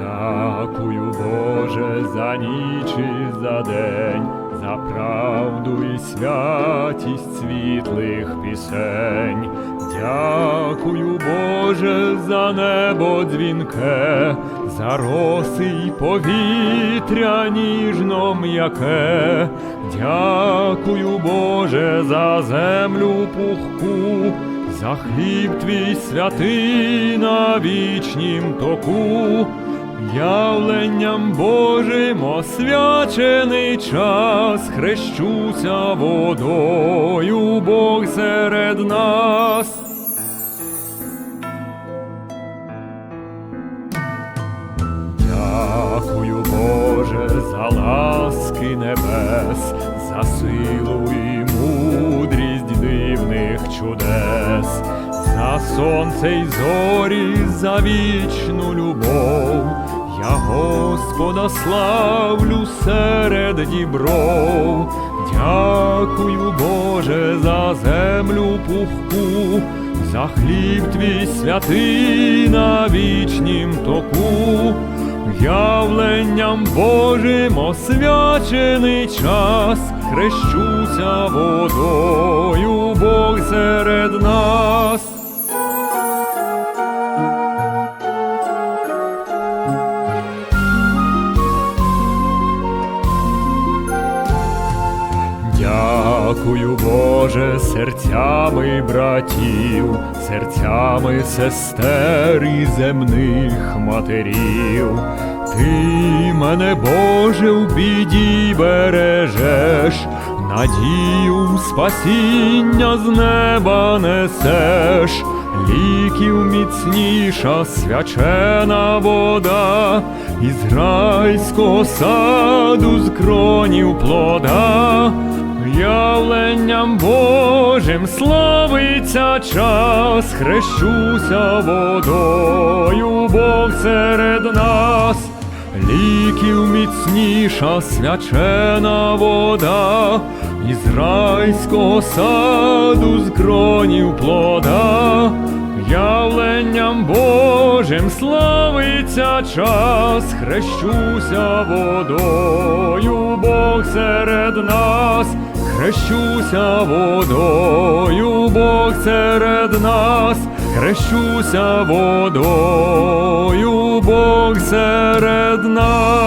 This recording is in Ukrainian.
Дякую, Боже, за ніч і за день, за правду і святість світлих пісень. Дякую, Боже, за небо дзвінке, за роси й повітря ніжно м'яке. Дякую, Боже, за землю пухку, за хліб твій святий на вічнім току. Явленням Божим освячений час, хрещуся водою, Бог серед нас. Дякую, Боже, за ласки небес, за силу і мудрість дивних чудес, за сонце й зорі, за вічну любов. Господа славлю серед дібров. Дякую, Боже, за землю пухку, за хліб твій святий на вічнім току. Явленням Божим освячений час, хрещуся водою, Бог серед нас. Дякую, Боже, серцями братів, серцями сестер і земних матерів. Ти мене, Боже, в біді бережеш, надію спасіння з неба несеш, ліків міцніша свячена вода, із саду з кронів плода. Явленням Божим славиться час, хрещуся водою, Бог серед нас, ліків міцніша свячена вода, із райського саду з кронів плода. Явленням Божим славиться час, хрещуся водою, Бог серед нас, хрещуся водою, Бог серед нас, хрещуся водою, Бог серед нас.